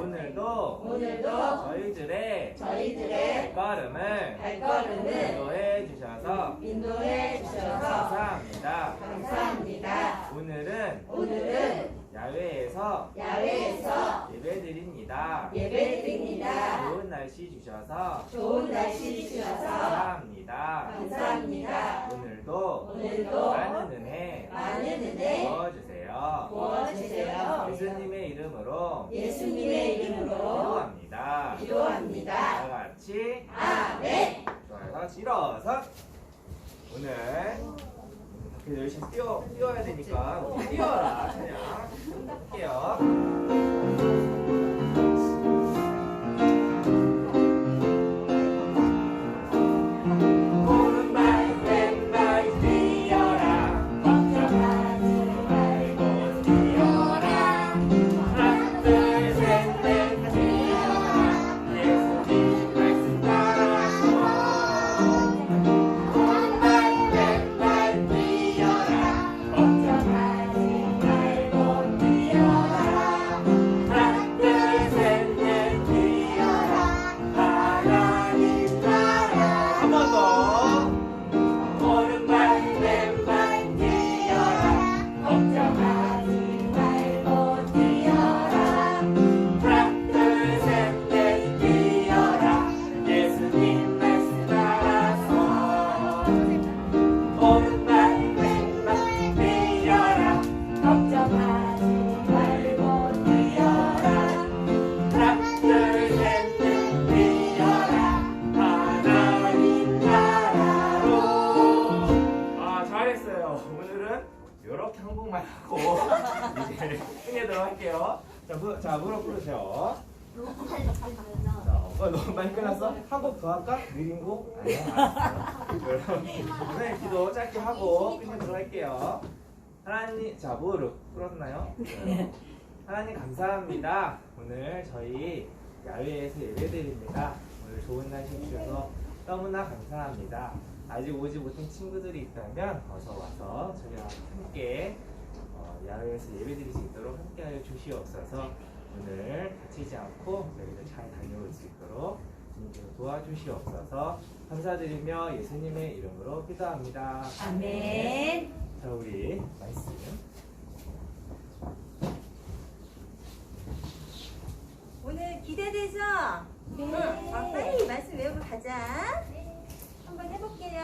오늘도 오늘도 저희들의 저희들의 발걸음을 발걸음을 인도해 주셔서 인도해 주셔서 감사합니다. 감사합니다. 오늘은 오늘은 야외에서 야외에서 예배드립니다. 예배드립니다. 좋은 날씨 주셔서 좋은 날씨 주셔서 감사합니다. 감사합니다. 오늘도 오늘도 많은 은혜 많은 은혜 부어주세요. 부어주세요. 예수님의 이름으로 예수님의 이름으로 기도합니다. 다 기도합니다. 같이 아멘. 좋아요. 다 같이 일어서 오늘 이렇게 열심히 뛰어 뛰어야 되니까 뛰어라 그냥 할게요. 할게요 자, 무, 자 무릎 꿇으세요 자, 어, 너무 많이 끝났어? 한곡 더 할까? 느린 곡? 아니야 오늘 기도 짧게 하고 끝내도록 할게요 하나님 자 무릎 꿇었나요? 네. 하나님 감사합니다 오늘 저희 야외에서 예배드립니다 오늘 좋은 날씨 주셔서 너무나 감사합니다 아직 오지 못한 친구들이 있다면 어서 와서 저희와 함께 어, 야외에서 예배드릴 수 있도록 함께하여 주시옵소서 오늘 다치지 않고 저희들 잘 다녀올 수 있도록 주님께서 도와주시옵소서 감사드리며 예수님의 이름으로 기도합니다 아멘. 자 우리 말씀 오늘 기대되죠? 네. 응. 아, 빨리 말씀 외우고 가자. 한번 해볼게요.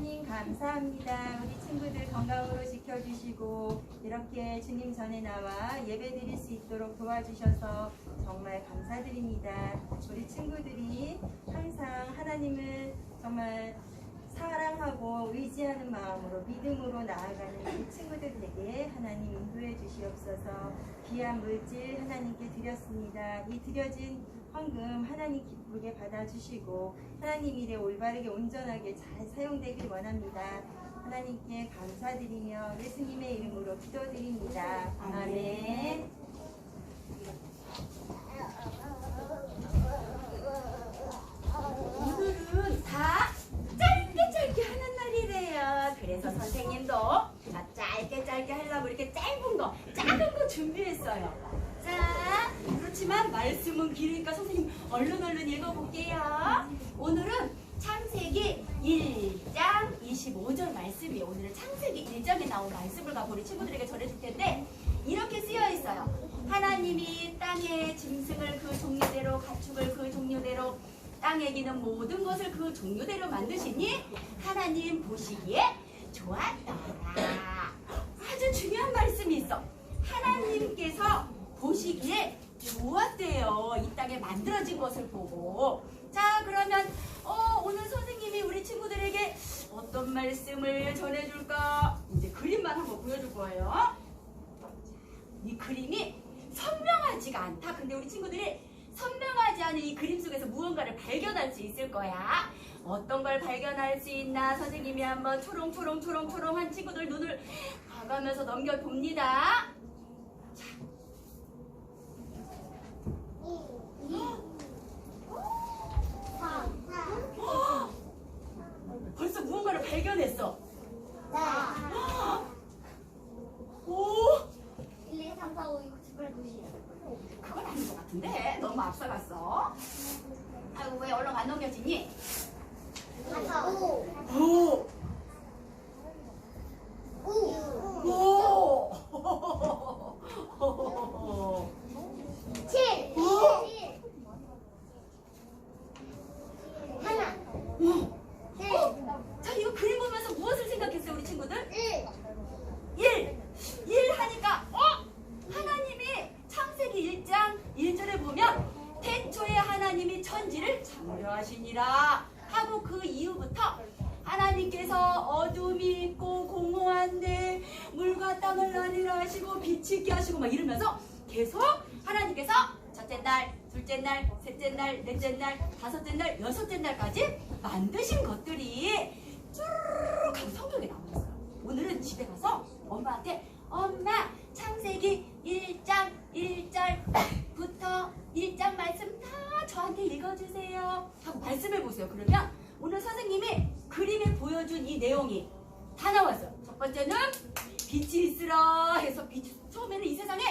하나님 감사합니다. 우리 친구들 건강으로 지켜주시고 이렇게 주님 전에 나와 예배 드릴 수 있도록 도와주셔서 정말 감사드립니다. 우리 친구들이 항상 하나님을 정말 사랑하고 의지하는 마음으로 믿음으로 나아가는 우리 친구들에게 하나님 인도해 주시옵소서 귀한 물질 하나님께 드렸습니다. 이 드려진 헌금 하나님 기쁘게 받아주시고 하나님 일에 올바르게 온전하게 잘 사용되길 원합니다. 하나님께 감사드리며 예수님의 이름으로 기도드립니다. 아멘. 오늘은 다 짧게 짧게 하는 날이래요. 그래서 선생님도 자, 짧게 짧게 하려고 이렇게 짧은 거, 작은 거 준비했어요. 자, 그렇지만 말씀은 길으니까 선생님 얼른 얼른 읽어볼게요. 오늘은 창세기 1장 25절 말씀이에요. 오늘은 창세기 1장에 나온 말씀을 갖고 우리 친구들에게 전해줄 텐데 이렇게 쓰여 있어요. 하나님이 땅의 짐승을 그 종류대로 가축을 그 종류대로 땅에 기는 모든 것을 그 종류대로 만드시니 하나님 보시기에 좋았더라. 아주 중요한 말씀이 있어. 하나님께서 보시기에 좋았대요. 이 땅에 만들어진 것을 보고. 자, 그러면 어, 오늘 선생님이 우리 친구들에게 어떤 말씀을 전해줄까? 이제 그림만 한번 보여줄 거예요. 이 그림이 선명하지가 않다. 근데 우리 친구들이 선명하지 않은 이 그림 속에서 무언가를 발견할 수 있을 거야. 어떤 걸 발견할 수 있나? 선생님이 한번 초롱초롱초롱초롱한 친구들 눈을 봐가면서 넘겨봅니다. 벌써 무언가를 발견했어. 오! 1, 2, 3, 4, 5, 6, 7, 8, 9, 10. 그건 아닌 것 같은데 너무 앞서갔어. 아이고 왜 얼른 안 넘겨지니? 5, 오, 5, 오. 7, 오. 7. 하나, 오. 둘, 자 이거 그림 보면서 무엇을 생각했어요 우리 친구들? 1. 1. 1 하니까 어? 하나님이 창세기 1장 1절에 보면 태초에 하나님이 천지를 창조하시니라 하고 그 이후부터 하나님께서 어둠이 있고 공허한데 물과 땅을 나뉘라 하시고 빛이 있게 하시고 막 이러면서 계속 하나님께서 첫째 날, 둘째 날, 셋째 날, 넷째 날, 다섯째 날, 여섯째 날까지 만드신 것들이 쭈르륵 하고 성경에 나와 있어요. 오늘은 집에 가서 엄마한테 엄마 창세기 1장 1절부터 1장 말씀 다 저한테 읽어주세요 하고 말씀해 보세요. 그러면 오늘 선생님이 그림에 보여준 이 내용이 다 나왔어요. 첫 번째는 빛이 있으라 해서 빛 처음에는 이 세상에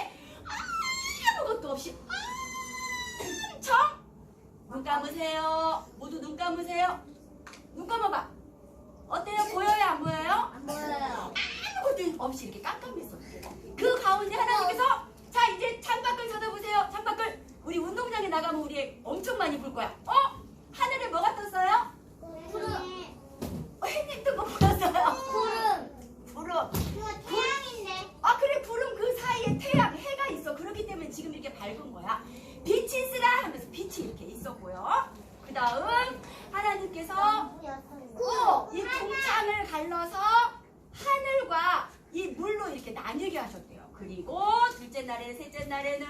아무것도 없이 눈 감으세요. 모두 눈 감으세요. 눈 감아봐. 어때요? 보여요? 안 보여요? 안 보여요. 아무것도 없이 이렇게 깜깜했어. 그 가운데 하나님께서 자 이제 창밖을 쳐다보세요. 창밖을 우리 운동장에 나가면 우리 엄청 많이 불 거야. 어? 하늘에 뭐가 떴어요? 구름. 어, 햇빛 뜬거 보였어요. 구름. 구름. 태양인데. 아 그래 구름 그 사이에 태양 해가 있어. 그렇기 때문에 지금 이렇게 밝은 거야. 빛이 있으라 하면서 빛이 이렇게 있었고요. 그 다음 하나님께서 구. 이 동창을 갈라서 하늘과 이 물로 이렇게 나뉘게 하셨대요. 그리고 둘째 날에 셋째 날에는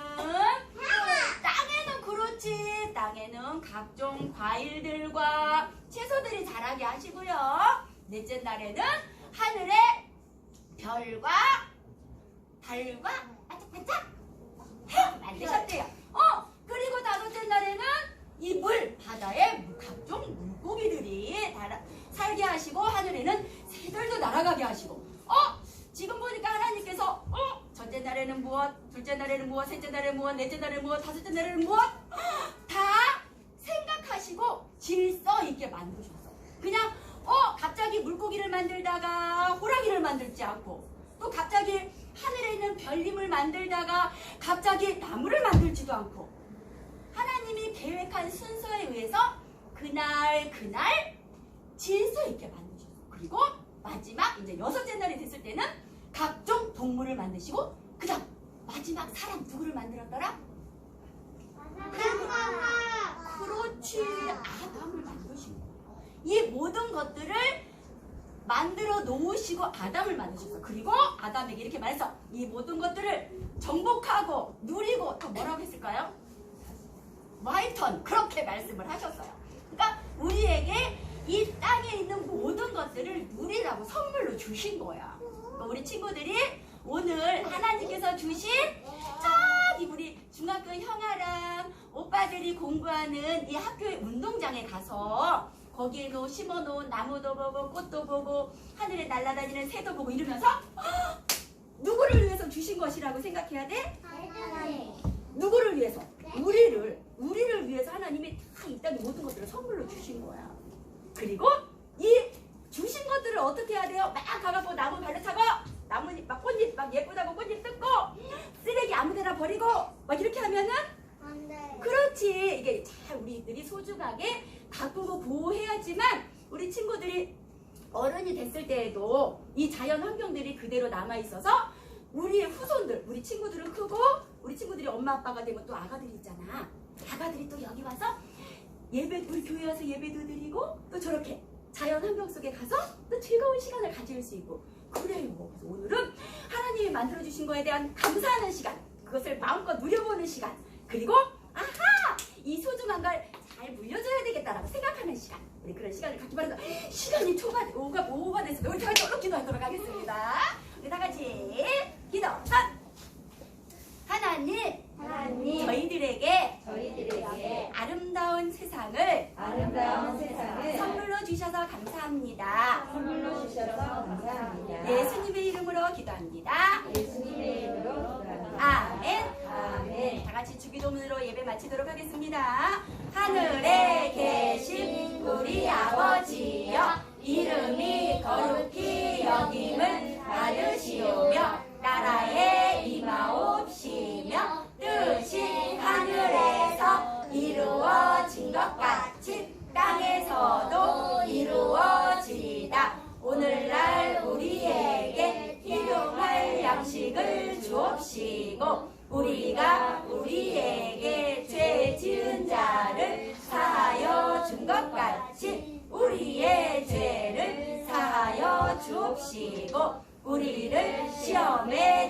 땅에는 그렇지 땅에는 각종 과일들과 채소들이 자라게 하시고요. 넷째 날에는 하늘에 별과 달과 반짝반짝 해 만드셨대요. 어 그리고 다섯째 날에는 이 물 바다에 각종 물고기들이 달아, 살게 하시고 하늘에는 새들도 날아가게 하시고 어 지금 보니까 하나님께서 어 첫째 날에는 무엇 둘째 날에는 무엇 셋째 날에는 무엇 넷째 날에는 무엇 다섯째 날에는 무엇 다 생각하시고 질서 있게 만드셨어 그냥 어 갑자기 물고기를 만들다가 호랑이를 만들지 않고 또 갑자기 하늘에 있는 별님을 만들다가 갑자기 나무를 만들지도 않고 하나님이 계획한 순서에 의해서 그날 그날 질서 있게 만드셨어. 그리고 마지막 이제 여섯째 날이 됐을 때는 각종 동물을 만드시고 그다음 마지막 사람 누구를 만들었더라? 하하. 그렇지 아담을 만드신 거예요. 이 모든 것들을 만들어 놓으시고 아담을 만드셨어. 그리고 아담에게 이렇게 말했어. 이 모든 것들을 정복하고 누리고 또 뭐라고 했을까요? 마이턴 그렇게 말씀을 하셨어요. 그러니까 우리에게 이 땅에 있는 모든 것들을 누리라고 선물로 주신 거야. 그러니까 우리 친구들이 오늘 하나님께서 주신 저기 우리 중학교 형아랑 오빠들이 공부하는 이 학교의 운동장에 가서 거기에 놓 심어놓은 나무도 보고 꽃도 보고 하늘에 날아다니는 새도 보고 이러면서 헉! 누구를 위해서 주신 것이라고 생각해야 돼? 누구를 위해서? 우리를 우리를 위해서 하나님이 다 이 땅의 모든 것들을 선물로 주신 거야. 그리고 이 주신 것들을 어떻게 해야 돼요? 막 가갖고 나무 발로 차고 나뭇잎 막 꽃잎 막 예쁘다고 꽃잎 뜯고 쓰레기 아무데나 버리고 막 이렇게 하면은 안 돼. 그렇지. 이게 잘 우리들이 소중하게 가꾸고 보호해야지만 우리 친구들이 어른이 됐을 때에도 이 자연 환경들이 그대로 남아 있어서 우리의 후손들 우리 친구들은 크고 우리 친구들이 엄마 아빠가 되면 또 아가들이 있잖아. 아가들이 또 여기 와서 예배 우리 교회 와서 예배도 드리고 또 저렇게 자연 환경 속에 가서 또 즐거운 시간을 가질 수 있고 그래요. 오늘은 하나님이 만들어 주신 거에 대한 감사하는 시간 그것을 마음껏 누려보는 시간. 그리고 아하! 이 소중한 걸 잘 물려줘야 되겠다라고 생각하는 시간. 우리 그런 시간을 갖기 바랍니다 시간이 초가 오가 오가 됐으면 우리 다 같이 얼른 기도하도록 하겠습니다. 우리 다 같이 기도. 한 하나님! 하나님! 저희들에게 저희들에게 아름다운 세상을 아름다운